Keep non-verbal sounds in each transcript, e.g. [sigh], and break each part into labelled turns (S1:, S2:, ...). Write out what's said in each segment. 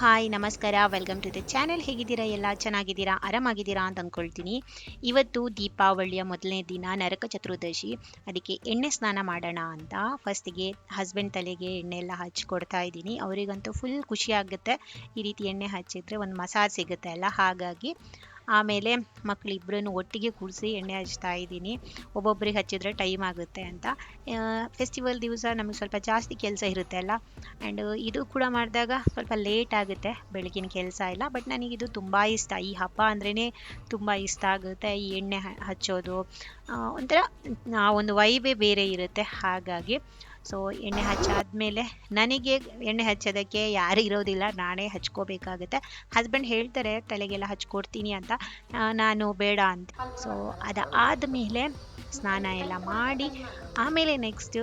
S1: Hi, ನಮಸ್ಕಾರ welcome to the channel ಹೇಗಿದ್ದೀರಾ? ಎಲ್ಲ ಚೆನ್ನಾಗಿದ್ದೀರಾ? ಆರಾಮಾಗಿದ್ದೀರಾ ಅಂತ ಅಂದ್ಕೊಳ್ತೀನಿ ಇವತ್ತು ದೀಪಾವಳಿಯ ಮೊದಲನೇ ದಿನ, ನರಕ ಚತುರ್ದಶಿ. ಅದಕ್ಕೆ ಎಣ್ಣೆ ಸ್ನಾನ ಮಾಡೋಣ ಅಂತ ಫಸ್ಟಿಗೆ ಹಸ್ಬೆಂಡ್ ತಲೆಗೆ ಎಣ್ಣೆ ಎಲ್ಲ ಹಚ್ಕೊಡ್ತಾ ಇದ್ದೀನಿ. ಅವರಿಗಂತೂ ಫುಲ್ ಖುಷಿ ಆಗುತ್ತೆ. ಈ ರೀತಿ ಎಣ್ಣೆ ಹಚ್ಚಿದ್ರೆ ಒಂದು ಮಸಾಜ್ ಸಿಗುತ್ತೆ ಅಲ್ಲ? ಹಾಗಾಗಿ ಆಮೇಲೆ ಮಕ್ಕಳಿಬ್ಬರನ್ನು ಒಟ್ಟಿಗೆ ಕೂರಿಸಿ ಎಣ್ಣೆ ಹಚ್ತಾ ಇದ್ದೀನಿ. ಒಬ್ಬೊಬ್ಬರಿಗೆ ಹಚ್ಚಿದ್ರೆ ಟೈಮ್ ಆಗುತ್ತೆ ಅಂತ. ಫೆಸ್ಟಿವಲ್ ದಿವಸ ನಮಗೆ ಸ್ವಲ್ಪ ಜಾಸ್ತಿ ಕೆಲಸ ಇರುತ್ತೆ ಅಲ್ಲ? ಆ್ಯಂಡ್ ಇದು ಕೂಡ ಮಾಡಿದಾಗ ಸ್ವಲ್ಪ ಲೇಟ್ ಆಗುತ್ತೆ, ಬೆಳಗಿನ ಕೆಲಸ ಇಲ್ಲ. ಬಟ್ ನನಗಿದು ತುಂಬ ಇಷ್ಟ. ಈ ಹಬ್ಬ ಅಂದ್ರೇ ತುಂಬ ಇಷ್ಟ ಆಗುತ್ತೆ, ಈ ಎಣ್ಣೆ ಹಚ್ಚೋದು. ಒಂಥರ, ಆ, ಒಂದು ವೈಬೇ ಬೇರೆ ಇರುತ್ತೆ. ಹಾಗಾಗಿ ಸೊ ಎಣ್ಣೆ ಹಚ್ಚಾದ್ಮೇಲೆ ನನಗೆ ಎಣ್ಣೆ ಹಚ್ಚೋದಕ್ಕೆ ಯಾರು ಇರೋದಿಲ್ಲ, ನಾನೇ ಹಚ್ಕೋಬೇಕಾಗುತ್ತೆ. ಹಸ್ಬೆಂಡ್ ಹೇಳ್ತಾರೆ, ತಲೆಗೆಲ್ಲ ಹಚ್ಕೊಡ್ತೀನಿ ಅಂತ. ನಾನು ಬೇಡ ಅಂತ. ಸೊ ಅದಾದಮೇಲೆ ಸ್ನಾನ ಎಲ್ಲ ಮಾಡಿ, ಆಮೇಲೆ ನೆಕ್ಸ್ಟ್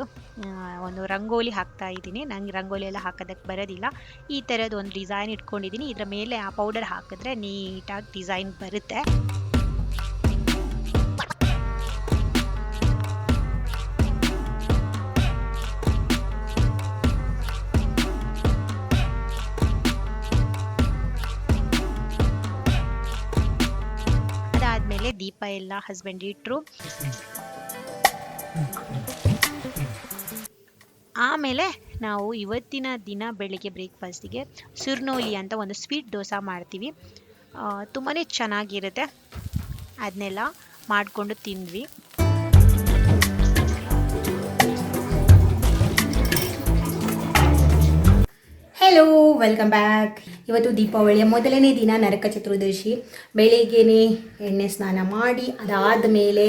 S1: ಒಂದು ರಂಗೋಲಿ ಹಾಕ್ತಾ ಇದ್ದೀನಿ. ನಂಗೆ ರಂಗೋಲಿ ಎಲ್ಲ ಹಾಕೋದಕ್ಕೆ ಬರೋದಿಲ್ಲ. ಈ ಥರದ್ದು ಒಂದು ಡಿಸೈನ್ ಇಟ್ಕೊಂಡಿದ್ದೀನಿ. ಇದರ ಮೇಲೆ ಆ ಪೌಡರ್ ಹಾಕಿದ್ರೆ ನೀಟಾಗಿ ಡಿಸೈನ್ ಬರುತ್ತೆ. ದೀಪ ಎಲ್ಲ ಹಸ್ಬೆಂಡ್ ಇಟ್ಟರು ಆಮೇಲೆ ನಾವು ಇವತ್ತಿನ ದಿನ ಬೆಳಿಗ್ಗೆ ಬ್ರೇಕ್ಫಾಸ್ಟಿಗೆ ಸುರ್ನೋಲಿ ಅಂತ ಒಂದು ಸ್ವೀಟ್ ದೋಸೆ ಮಾಡ್ತೀವಿ. ತುಂಬಾ ಚೆನ್ನಾಗಿರುತ್ತೆ. ಅದನ್ನೆಲ್ಲ ಮಾಡಿಕೊಂಡು ತಿಂದ್ವಿ.
S2: ಹೆಲೋ ವೆಲ್ಕಮ್ ಬ್ಯಾಕ್ ಇವತ್ತು ದೀಪಾವಳಿಯ ಮೊದಲನೇ ದಿನ ನರಕ ಚತುರ್ದಶಿ. ಬೆಳಿಗ್ಗೆನೆ ಎಣ್ಣೆ ಸ್ನಾನ ಮಾಡಿ ಅದಾದ ಮೇಲೆ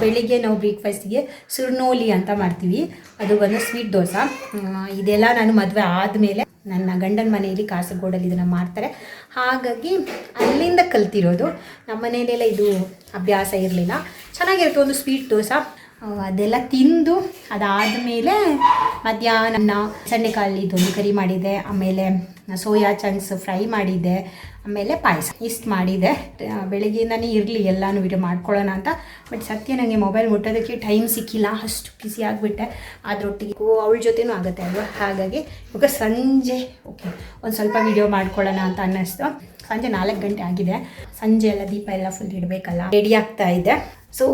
S2: ಬೆಳಿಗ್ಗೆ ನಾವು ಬ್ರೇಕ್ಫಾಸ್ಟಿಗೆ ಸುರ್ನೋಲಿ ಅಂತ ಮಾಡ್ತೀವಿ. ಅದು ಬಂದು ಸ್ವೀಟ್ ದೋಸೆ. ಇದೆಲ್ಲ ನಾನು ಮದುವೆ ಆದಮೇಲೆ ನನ್ನ ಗಂಡನ ಮನೆಯಲ್ಲಿ ಕಾಸರಗೋಡಲ್ಲಿ ಇದನ್ನು ಮಾಡ್ತಾರೆ. ಹಾಗಾಗಿ ಅಲ್ಲಿಂದ ಕಲ್ತಿರೋದು. ನಮ್ಮ ಮನೆಯಲ್ಲೆಲ್ಲ ಇದು ಅಭ್ಯಾಸ ಇರಲಿಲ್ಲ. ಚೆನ್ನಾಗಿರುತ್ತೆ ಒಂದು ಸ್ವೀಟ್ ದೋಸೆ. ಅದೆಲ್ಲ ತಿಂದು ಅದಾದಮೇಲೆ ಮಧ್ಯಾಹ್ನ ಸಣ್ಣೆಕಾಳಿದೊಂದು ಕರಿ ಮಾಡಿದೆ, ಆಮೇಲೆ ಸೋಯಾ ಚಂಕ್ಸ್ ಫ್ರೈ ಮಾಡಿದ್ದೆ ಆಮೇಲೆ ಪಾಯಸ. ಇಷ್ಟು ಮಾಡಿದೆ. ಬೆಳಗ್ಗೆಯಿಂದನೇ ಇರಲಿ, ಎಲ್ಲನೂ ವಿಡಿಯೋ ಮಾಡ್ಕೊಳ್ಳೋಣ ಅಂತ. ಬಟ್ ಸತ್ಯ ನನಗೆ ಮೊಬೈಲ್ ಮುಟ್ಟೋದಕ್ಕೆ ಟೈಮ್ ಸಿಕ್ಕಿಲ್ಲ, ಅಷ್ಟು ಬಿಸಿ ಆಗಿಬಿಟ್ಟೆ. ಅದರೊಟ್ಟಿಗೆ ಅವಳ ಜೊತೆನೂ ಆಗುತ್ತೆ ಅಲ್ವ? ಹಾಗಾಗಿ ಇವಾಗ ಸಂಜೆ ಓಕೆ ಒಂದು ಸ್ವಲ್ಪ ವಿಡಿಯೋ ಮಾಡ್ಕೊಳ್ಳೋಣ ಅಂತ ಅನ್ನಿಸ್ತು. ಸಂಜೆ ನಾಲ್ಕು ಗಂಟೆ ಆಗಿದೆ. ಸಂಜೆ ಎಲ್ಲ ದೀಪ ಎಲ್ಲ ಫುಲ್ ಇಡಬೇಕಲ್ಲ? ರೆಡಿ ಆಗ್ತಾ ಇದೆ. ಸೊ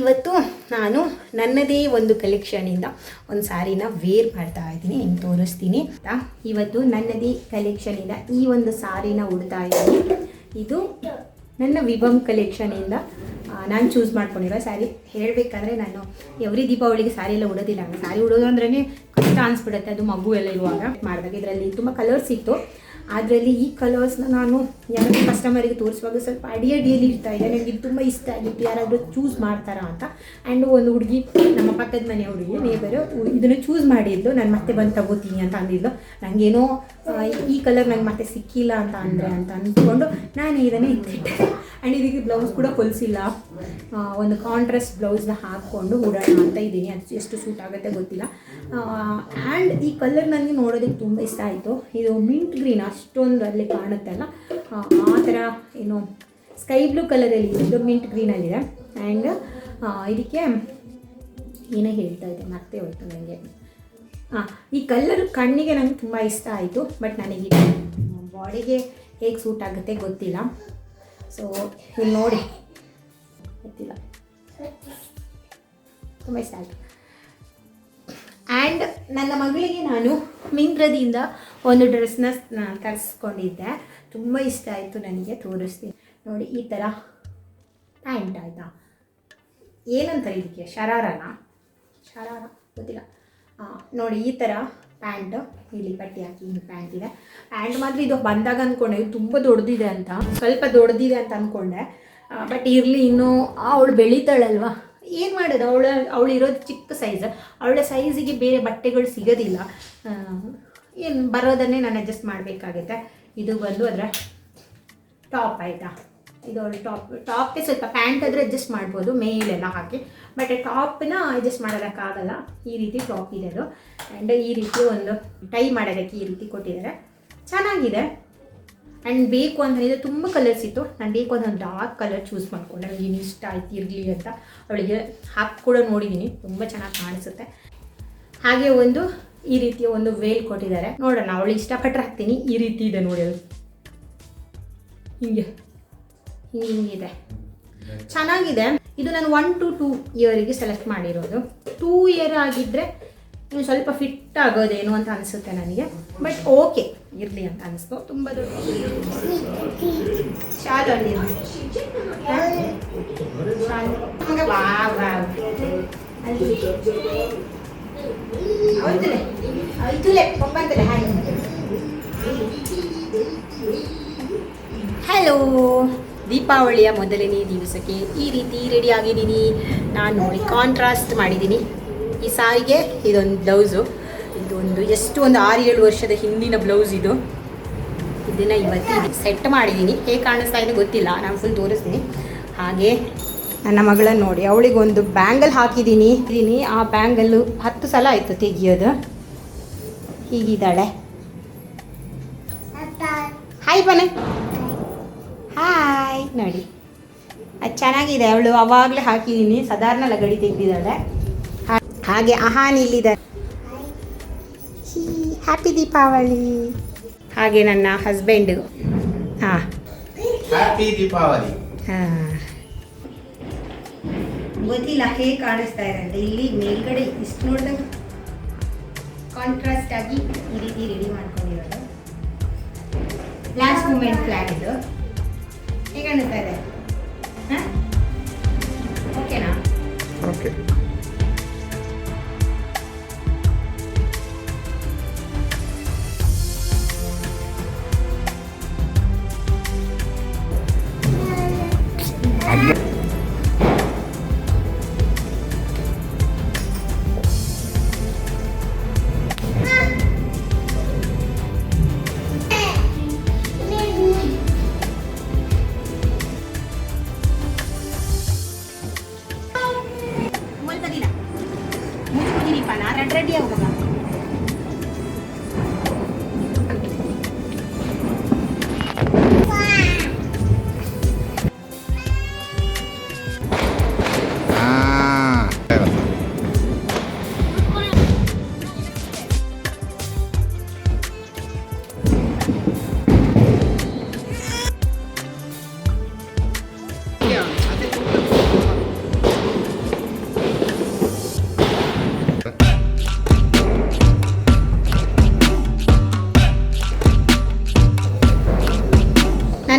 S2: ಇವತ್ತು ನಾನು ನನ್ನದೇ ಒಂದು ಕಲೆಕ್ಷನಿಂದ ಒಂದು ಸಾರಿನ ವೇರ್ ಮಾಡ್ತಾ ಇದ್ದೀನಿ, ನಿಮ್ಗೆ ತೋರಿಸ್ತೀನಿ? ಇವತ್ತು ನನ್ನದೇ ಕಲೆಕ್ಷನಿಂದ ಈ ಒಂದು ಸಾರಿನ ಉಡ್ತಾ ಇದ್ದೀನಿ. ಇದು ನನ್ನ ವಿಭಮ್ ಕಲೆಕ್ಷನಿಂದ ನಾನು ಚೂಸ್ ಮಾಡ್ಕೊಂಡಿರೋ ಸ್ಯಾರಿ ಹೇಳಬೇಕಂದ್ರೆ ನಾನು ಎವ್ರಿ ದೀಪಾವಳಿಗೆ ಸ್ಯಾರಿ ಎಲ್ಲ ಉಡೋದಿಲ್ಲ. ಸ್ಯಾರಿ ಉಡೋದು ಅಂದ್ರೆ ಕಷ್ಟ ಅನಿಸ್ಬಿಡುತ್ತೆ, ಅದು ಮಗು ಎಲ್ಲ ಇರುವಾಗ. ಮಾಡಿದಾಗ ಇದರಲ್ಲಿ ತುಂಬ ಕಲರ್ಸ್ ಇತ್ತು. ಅದರಲ್ಲಿ ಈ ಕಲರ್ಸ್ನ ನಾನು ಯಾರಾದರೂ ಕಸ್ಟಮರಿಗೆ ತೋರಿಸುವಾಗ ಸ್ವಲ್ಪ ಅಡಿ ಅಡಿಯಲ್ಲಿ ಇರ್ತಾ ಇದೆ ನನಗೆ ಇದು ತುಂಬ ಇಷ್ಟ ಆಗಿತ್ತು. ಯಾರಾದರೂ ಚೂಸ್ ಮಾಡ್ತಾರಾ ಅಂತ. ಆ್ಯಂಡ್ ಒಂದು ಹುಡುಗಿ ನಮ್ಮ ಪಕ್ಕದ ಮನೆ ಹುಡುಗಿ ನೇಬರು ಇದನ್ನು ಚೂಸ್ ಮಾಡಿದ್ಲು. ನಾನು ಮತ್ತೆ ಬಂದು ತಗೋತೀನಿ ಅಂತ ಅಂದಿದ್ದು ನನಗೇನೋ ಈ ಕಲರ್ ನಂಗೆ ಮತ್ತೆ ಸಿಕ್ಕಿಲ್ಲ ಅಂತ ಅಂದರೆ ಅಂತ ಅಂದ್ಕೊಂಡು ನಾನು ಇದನ್ನೇ ಇಟ್ಟಿದ್ದೆ. ಆ್ಯಂಡ್ ಇದಕ್ಕೆ ಬ್ಲೌಸ್ ಕೂಡ ಹೊಲಿಸಿಲ್ಲ. ಒಂದು ಕಾಂಟ್ರಾಸ್ಟ್ ಬ್ಲೌಸ್ನ ಹಾಕ್ಕೊಂಡು ಉಡೋಣ ಅಂತ ಇದ್ದೀನಿ. ಅದು ಎಷ್ಟು ಸೂಟ್ ಆಗುತ್ತೆ ಗೊತ್ತಿಲ್ಲ. ಆ್ಯಂಡ್ ಈ ಕಲರ್ ನನಗೆ ನೋಡೋದಕ್ಕೆ ತುಂಬ ಇಷ್ಟ ಆಯಿತು. ಇದು ಮಿಂಟ್ ಗ್ರೀನ್ ಅಷ್ಟೊಂದು ಅಲ್ಲಿ ಕಾಣುತ್ತಲ್ಲ ಆ, ಥರ ಏನು ಸ್ಕೈ ಬ್ಲೂ ಕಲರಲ್ಲಿ ಇದೆ ಮಿಂಟ್ ಗ್ರೀನಲ್ಲಿದೆ ಆ್ಯಂಡ್ ಇದಕ್ಕೆ ಏನೇ ಹೇಳ್ತಾ ಇದ್ದೆ ಮತ್ತೆ ಹೋಯ್ತು ನನಗೆ ಹಾಂ ಈ ಕಲ್ಲರ್ ಕಣ್ಣಿಗೆ ನನಗೆ ತುಂಬ ಇಷ್ಟ ಆಯಿತು ಬಟ್ ನನಗೆ ಬಾಡಿಗೆ ಹೇಗೆ ಸೂಟ್ ಆಗುತ್ತೆ ಗೊತ್ತಿಲ್ಲ. ಸೊ ಇಲ್ಲಿ ನೋಡಿ. ಗೊತ್ತಿಲ್ಲ. ತುಂಬ ಇಷ್ಟ ಆಯಿತು. ಆ್ಯಂಡ್ ನನ್ನ ಮಗಳಿಗೆ ನಾನು ಮಿಂತ್ರದಿಂದ ಒಂದು ಡ್ರೆಸ್ನ ತರಿಸ್ಕೊಂಡಿದ್ದೆ. ತುಂಬ ಇಷ್ಟ ಆಯಿತು ನನಗೆ ತೋರಿಸ್ತೀನಿ. ನೋಡಿ, ಈ ಥರ ಪ್ಯಾಂಟ್ ಆಯಿತಾ? ಏನಂತ ಇದಕ್ಕೆ ಶರಾರನ? ಶರಾರ, ಗೊತ್ತಿಲ್ಲ. ನೋಡಿ, ಈ ಥರ ಪ್ಯಾಂಟ್, ಇಲ್ಲಿ ಪಟ್ಟಿ ಹಾಕಿ ಹಿಂಗೆ ಪ್ಯಾಂಟ್ ಇದೆ. ಪ್ಯಾಂಟ್ ಮಾತ್ರ ಇದು ಬಂದಾಗ ಅಂದ್ಕೊಂಡೆ ತುಂಬ ದೊಡ್ಡದಿದೆ ಅಂತ. ಸ್ವಲ್ಪ ದೊಡ್ಡದಿದೆ ಅಂತ ಅಂದ್ಕೊಂಡೆ ಬಟ್ ಇರಲಿ, ಇನ್ನೂ ಅವಳು ಬೆಳೀತಾಳಲ್ವಾ? ಏನು ಮಾಡೋದು? ಅವಳ ಅವಳು ಇರೋದು ಚಿಕ್ಕ ಸೈಜ್ ಅವಳ ಸೈಜಿಗೆ ಬೇರೆ ಬಟ್ಟೆಗಳು ಸಿಗೋದಿಲ್ಲ. ಏನು ಬರೋದನ್ನೇ ನಾನು ಅಡ್ಜಸ್ಟ್ ಮಾಡಬೇಕಾಗುತ್ತೆ ಇದು ಬಂದು ಅದರ ಟಾಪ್ ಆಯಿತಾ? ಇದು ಟಾಪ್ ಟಾಪ್ಗೆ ಸ್ವಲ್ಪ ಪ್ಯಾಂಟ್ ಆದರೆ ಅಡ್ಜಸ್ಟ್ ಮಾಡ್ಬೋದು, ಮೇಲೆಲ್ಲ ಹಾಕಿ. ಬಟ್ ಟಾಪ್ನ ಅಡ್ಜಸ್ಟ್ ಮಾಡೋದಕ್ಕಾಗಲ್ಲ ಈ ರೀತಿ ಟಾಪ್ ಇದೆ ಅದು. ಆ್ಯಂಡ್ ಈ ರೀತಿ ಒಂದು ಟೈ ಮಾಡೋದಕ್ಕೆ ಈ ರೀತಿ ಕೊಟ್ಟಿದ್ದಾರೆ. ಚೆನ್ನಾಗಿದೆ. ಆ್ಯಂಡ್ ಬೇಕು ಅಂತ ಹೇಳಿದ್ರೆ ತುಂಬ ಕಲರ್ಸ್ ಇತ್ತು. ನಾನು ಬೇಕು ಅಂತ ಒಂದು ಡಾರ್ಕ್ ಕಲರ್ ಚೂಸ್ ಮಾಡ್ಕೊಂಡೆ. ಇನ್ನು ಇಷ್ಟ ಆಯ್ತು, ಇರಲಿ ಅಂತ. ಅವಳಿಗೆ ಹಾಕಿ ಕೂಡ ನೋಡಿದ್ದೀನಿ ತುಂಬ ಚೆನ್ನಾಗಿ ಕಾಣಿಸುತ್ತೆ. ಹಾಗೆ ಒಂದು ಈ ರೀತಿಯ ಒಂದು ವೇಲ್ ಕೊಟ್ಟಿದ್ದಾರೆ. ನೋಡೋಣ, ಅವಳು ಇಷ್ಟಪಟ್ಟರೆ ಹಾಕ್ತೀನಿ. ಈ ರೀತಿ ಇದೆ ನೋಡಿ ಅದು. ಹಿಂಗೆ. ಹಿಂಗೆ ಹಿಂಗಿದೆ ಚೆನ್ನಾಗಿದೆ. ಇದು ನಾನು ಒನ್ ಟು ಟೂ ಇಯರಿಗೆ ಸೆಲೆಕ್ಟ್ ಮಾಡಿರೋದು. ಟೂ ಇಯರ್ ಆಗಿದ್ದರೆ ಇನ್ನು ಸ್ವಲ್ಪ ಫಿಟ್ ಆಗೋದೇನು ಅಂತ ಅನಿಸುತ್ತೆ ನನಗೆ. ಬಟ್ ಓಕೆ ಇರಲಿ ಅಂತ ಅನಿಸ್ತು. ತುಂಬ ದೊಡ್ಡ ಶಾಲು. ಅಲ್ಲಿ ಹಲೋ ದೀಪಾವಳಿಯ ಮೊದಲನೇ ದಿವಸಕ್ಕೆ ಈ ರೀತಿ ರೆಡಿ ಆಗಿದ್ದೀನಿ ನಾನು ನೋಡಿ ಕಾಂಟ್ರಾಸ್ಟ್ ಮಾಡಿದ್ದೀನಿ. ಈ ಸಾರಿಗೆ, ಇದೊಂದು ಬ್ಲೌಸು ಇದೊಂದು ಎಷ್ಟು ಒಂದು ಆರು ಏಳು ವರ್ಷದ ಹಿಂದಿನ ಬ್ಲೌಸ್ ಇದು. ಇದನ್ನು ಇವತ್ತು ಸೆಟ್ ಮಾಡಿದ್ದೀನಿ. ಹೇಗೆ ಕಾಣಿಸ್ತಾ ಇದೆ ಗೊತ್ತಿಲ್ಲ. ನಾನು ಫುಲ್ ತೋರಿಸ್ತೀನಿ. ಹಾಗೆ ನನ್ನ ಮಗಳನ್ನ ನೋಡಿ. ಅವಳಿಗೊಂದು ಬ್ಯಾಂಗಲ್ ಹಾಕಿದ್ದೀನಿ ಇದ್ದೀನಿ ಆ ಬ್ಯಾಂಗಲ್ಲು ಹತ್ತು ಸಲ ಆಯಿತು ತೆಗಿಯೋದು. ಹೀಗಿದ್ದಾಳೆ. ಹಾಯ್ ಬನ್ನಿ ಹಾಯ್ ನೋಡಿ. ಅದು ಚೆನ್ನಾಗಿದೆ. ಅವಳು ಅವಾಗಲೇ ಹಾಕಿದ್ದೀನಿ ಸಾಧಾರಣ ಲಗಡಿ ತೆಗೆದಿದ್ದಾಳೆ. ಹಾಗೆ ಅಹಾನ್ ಇಲ್ಲಿದ್ದಾರೆ ಹ್ಯಾಪಿ ದೀಪಾವಳಿ ಹಾಗೆ ನನ್ನ ಹಸ್ಬೆಂಡು ಹಾಂ.
S3: ಹ್ಯಾಪಿ ದೀಪಾವಳಿ
S2: ಹಾಂ. ಗೊತ್ತಿಲ್ಲ ಹೇಗೆ ಕಾಣಿಸ್ತಾ ಇದೆ ಅಂತ. ಇಲ್ಲಿ ಮೇಲ್ಗಡೆ ಇಷ್ಟು ನೋಡಿದಾಗ ಕಾಂಟ್ರಾಸ್ಟ್ ಆಗಿ ಈ ರೀತಿ ರೆಡಿ ಮಾಡ್ಕೊಂಡಿರೋದು. ಲಾಸ್ಟ್ ಮೂಮೆಂಟ್ ಫ್ಲಾಗ್ ಇದು. ಹೇಗೆ ಕಾಣಿಸ್ತಾ ಇದೆ? ಹಾಂ? ಓಕೆನಾ
S3: ಓಕೆ
S2: ಮುಲ್ಪದಿಲ್ಲ రెడ్డి అవ్వు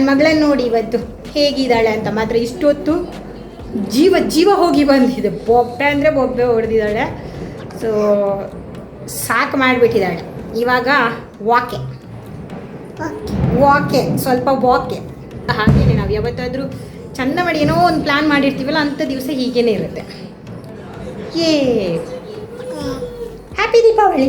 S2: ನನ್ನ ಮಗಳನ್ನ ನೋಡಿ ಇವತ್ತು ಹೇಗಿದ್ದಾಳೆ ಅಂತ ಮಾತ್ರ ಇಷ್ಟೊತ್ತು ಜೀವ ಜೀವ ಹೋಗಿ ಬಂದಿದೆ. ಬೊಬ್ಬೆ ಅಂದರೆ ಬೊಬ್ಬೆ ಹೊಡೆದಿದ್ದಾಳೆ. ಸೊ ಸಾಕು ಮಾಡಿಬಿಟ್ಟಿದ್ದಾಳೆ. ಇವಾಗ ವಾಕೆ ವಾಕೆ ಸ್ವಲ್ಪ ವಾಕೆ ಹಾಗೇನೆ ನಾವು ಯಾವತ್ತಾದರೂ ಚಂದ ಮಾಡಿ ಏನೋ ಒಂದು ಪ್ಲ್ಯಾನ್ ಮಾಡಿರ್ತೀವಲ್ಲ ಅಂಥ ದಿವಸ ಹೀಗೇನೆ ಇರುತ್ತೆ. ಏ. ಹ್ಯಾಪಿ ದೀಪಾವಳಿ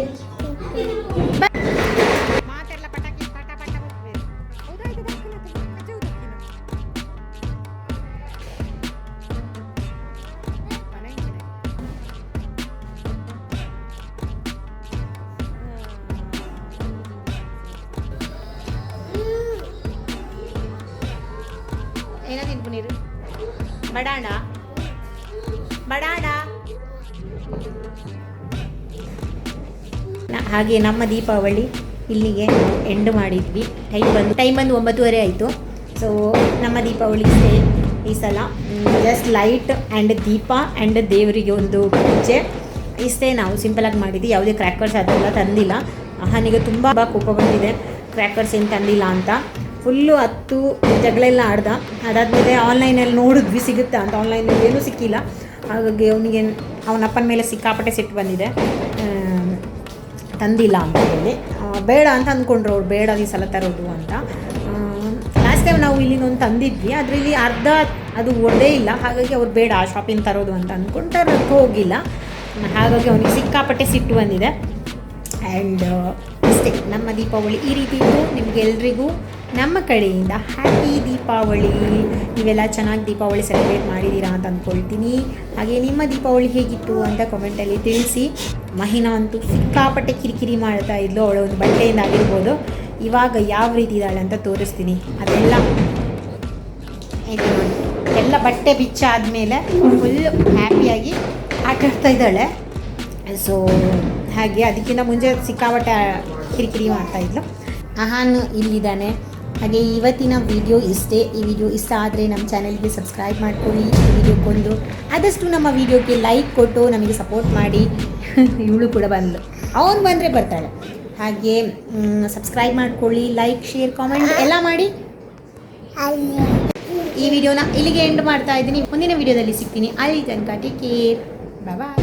S2: ಬಡಾಣ. ಬಡಾಣ. ಹಾಗೆ ನಮ್ಮ ದೀಪಾವಳಿ ಇಲ್ಲಿಗೆ ಎಂಡ್ ಮಾಡಿದ್ವಿ. ಟೈಮ್ ಬಂದು ಟೈಮ್ ಬಂದು ಒಂಬತ್ತುವರೆ ಆಯಿತು. ಸೊ ನಮ್ಮ ದೀಪಾವಳಿ ಈ ಸಲ. ಜಸ್ಟ್ ಲೈಟ್ ಆ್ಯಂಡ್ ದೀಪ ಆ್ಯಂಡ್ ದೇವರಿಗೆ ಒಂದು ಪೂಜೆ. ಇಷ್ಟೇ ನಾವು ಸಿಂಪಲಾಗಿ ಮಾಡಿದ್ವಿ. ಯಾವುದೇ ಕ್ರ್ಯಾಕರ್ಸ್ ಅದೆಲ್ಲ ತಂದಿಲ್ಲ. ಹನಿಗೆ ತುಂಬ ಕೋಪ ಬಂದಿದೆ. ಕ್ರ್ಯಾಕರ್ಸ್ ಏನು ತಂದಿಲ್ಲ ಅಂತ. ಫುಲ್ಲು ಹತ್ತು ಜಗಳೆಲ್ಲ ಆಡ್ದ. ಅದಾದಮೇಲೆ ಆನ್ಲೈನಲ್ಲಿ ನೋಡಿದ್ವಿ ಸಿಗುತ್ತಾ ಅಂತ. ಆನ್ಲೈನಲ್ಲಿ ಏನೂ ಸಿಕ್ಕಿಲ್ಲ. ಹಾಗಾಗಿ ಅವನಿಗೆ ಅವನ ಅಪ್ಪನ ಮೇಲೆ ಸಿಕ್ಕಾಪಟ್ಟೆ ಸಿಟ್ಟು ಬಂದಿದೆ. ತಂದಿಲ್ಲ ಅಂತ ಹೇಳಿ. ಬೇಡ ಅಂತ ಅಂದ್ಕೊಂಡ್ರು ಅವ್ರು. ಬೇಡ ಈ ಸಲ ತರೋದು ಅಂತ. ಲಾಸ್ಟ್ ಟೈಮ್ ನಾವು ಇಲ್ಲಿಂದ ಒಂದು ತಂದಿದ್ವಿ. ಆದರೆ ಇಲ್ಲಿ ಅರ್ಧ ಅದು ಒಡೇ ಇಲ್ಲ. ಹಾಗಾಗಿ ಅವ್ರು ಬೇಡ, ಆ ಶಾಪಿಂಗ್ ತರೋದು ಅಂತ ಅಂದ್ಕೊಂಡು ತರೋಕ್ಕೆ ಹೋಗಿಲ್ಲ. ಹಾಗಾಗಿ ಅವನಿಗೆ ಸಿಕ್ಕಾಪಟ್ಟೆ ಸಿಟ್ಟು ಬಂದಿದೆ. ಆ್ಯಂಡ್ ಅಷ್ಟೇ. ನಮ್ಮ ದೀಪಾವಳಿ ಈ ರೀತಿ ಇತ್ತು. ನಿಮಗೆಲ್ರಿಗೂ ನಮ್ಮ ಕಡೆಯಿಂದ ಹ್ಯಾಪಿ ದೀಪಾವಳಿ ನೀವೆಲ್ಲ ಚೆನ್ನಾಗಿ ದೀಪಾವಳಿ ಸೆಲೆಬ್ರೇಟ್ ಮಾಡಿದ್ದೀರಾ ಅಂತ ಅಂದ್ಕೊಳ್ತೀನಿ ಹಾಗೆ ನಿಮ್ಮ ದೀಪಾವಳಿ ಹೇಗಿತ್ತು ಅಂತ ಕಮೆಂಟಲ್ಲಿ ತಿಳಿಸಿ. ಮಹಿನಾ ಅಂತೂ ಸಿಕ್ಕಾಪಟ್ಟೆ ಕಿರಿಕಿರಿ ಮಾಡ್ತಾ ಇದ್ಲು. ಅವಳ ಒಂದು ಬಟ್ಟೆಯಿಂದ ಆಗಿರ್ಬೋದು. ಇವಾಗ ಯಾವ ರೀತಿ ಇದ್ದಾಳೆ ಅಂತ ತೋರಿಸ್ತೀನಿ. ಅದೆಲ್ಲ ಎಲ್ಲ ಬಟ್ಟೆ ಬಿಚ್ಚಾದಮೇಲೆ ಫುಲ್ ಹ್ಯಾಪಿಯಾಗಿ ಆಟಾಡ್ತಾ ಇದ್ದಾಳೆ. ಸೊ ಹಾಗೆ ಅದಕ್ಕಿಂತ ಮುಂಚೆ ಸಿಕ್ಕಾಪಟ್ಟೆ ಕಿರಿಕಿರಿ ಮಾಡ್ತಾ ಇದ್ಲು. ಅಹಾನ್ ಇಲ್ಲಿದ್ದಾನೆ. ಹಾಗೆ ಇವತ್ತಿನ ವಿಡಿಯೋ ಇಷ್ಟೇ. ಈ ವಿಡಿಯೋ ಇಷ್ಟ ಆದರೆ ನಮ್ಮ ಚಾನಲ್ಗೆ ಸಬ್ಸ್ಕ್ರೈಬ್ ಮಾಡ್ಕೊಳ್ಳಿ. ಈ ವಿಡಿಯೋಕ್ಕೊಂದು ಆದಷ್ಟು ನಮ್ಮ ವಿಡಿಯೋಗೆ ಲೈಕ್ ಕೊಟ್ಟು ನಮಗೆ ಸಪೋರ್ಟ್ ಮಾಡಿ. [laughs] ಇವಳು ಕೂಡ ಬಂದಳು ಅವನು ಬಂದರೆ ಬರ್ತಾಳೆ. ಹಾಗೆ ಸಬ್ಸ್ಕ್ರೈಬ್ ಮಾಡ್ಕೊಳ್ಳಿ ಲೈಕ್ ಶೇರ್ ಕಾಮೆಂಟ್ ಎಲ್ಲ ಮಾಡಿ. ಈ ವಿಡಿಯೋನ ಇಲ್ಲಿಗೆ ಎಂಡ್ ಮಾಡ್ತಾ ಇದ್ದೀನಿ. ಮುಂದಿನ ವಿಡಿಯೋದಲ್ಲಿ ಸಿಗ್ತೀನಿ. ಅಲ್ಲಿ ತನಕ ಟೇಕ್ ಕೇರ್ ಬಾಯ್